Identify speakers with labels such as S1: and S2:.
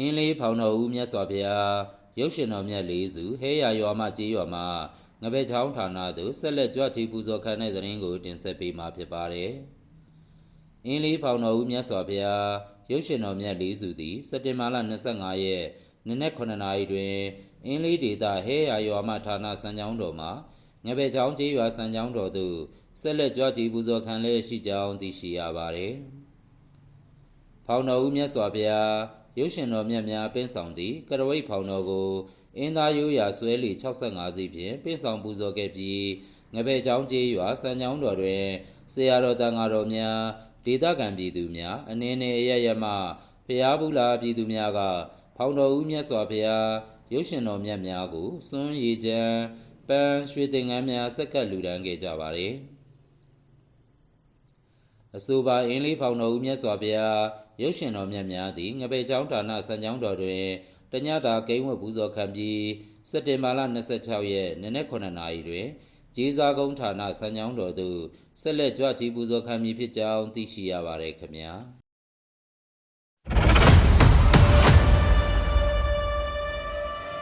S1: အင်းလေးဖောင်တော်ဦးမြတ်စွာဘုရားရုပ်ရှင်တော်မြတ်လေးစုဟဲရရွာမှကြေးရွာမှငပဲချောင်းဌာနသို့ဆက်လက်ကြွချီပူဇော်ခံတဲ့သတင်းကိုတင်ဆက်ပေးမှာဖြစ်ပါတယ်။အင်းလေးဖောင်တော်ဦးမြတ်စွာဘုရားရုပ်ရှင်တော်မြတ်လေးစုသည်စက်တင်ဘာလ25ရက်နနက်9နာရီတွင်အင်းလေးဒေသဟဲရရွာမှဌာနစံကြောင်းတော်မှာငပဲချောင်းကြေးရွာစံကြောင်းတော်သို့ဆက်လက်ကြွချီပူဇော်ခံလျက်ရှိကြောင်းသိရှိရပါတယ်။ဖောင်တော်ဦးမြတ်စွာဘုရား ရုပ်ရှင်တော်မြတ်များပင်းဆောင်သည့်ကရဝိတ်ဖောင်တော်ကိုအင်းသားရိုးရာဆွဲလီ65စီးဖြင့်ပင်းဆောင်ပူဇော်ခဲ့ပြီးငပယ်ချောင်းကျေးရွာစံချောင်းတော်တွင်ဆရာတော်တန်ဃာတော်များဒေသခံပြည်သူများအနေနဲ့အရရမဖျားဘူးလာပြည်သူများက ဖောင်တော်ဦးမြတ်စွာဘုရားရုပ်ရှင်တော်မြတ်များကိုစွန်းရည်ချမ်းပန်းရွှေသင်္ကန်းများဆက်ကပ်လူဒန်းခဲ့ကြပါသည် အဆိုပါအင်းလေးဖောင်တော်ဦးမြတ်စွာဘုရားရုပ်ရှင်တော်မြတ်များသည်ငပေချောင်းဌာနစံချောင်းတော်တွင်တညတာကိန်းဝတ်ပူဇော်ခံပြီးစက်တင်ဘာလ26ရက်နနက်9:00နာရီတွင်ဂျေဇာကုန်းဌာနစံချောင်းတော်သို့ဆက်လက်ကြွချီပူဇော်ခံမည်ဖြစ်ကြောင်းသိရှိရပါရယ်ခင်ဗျာ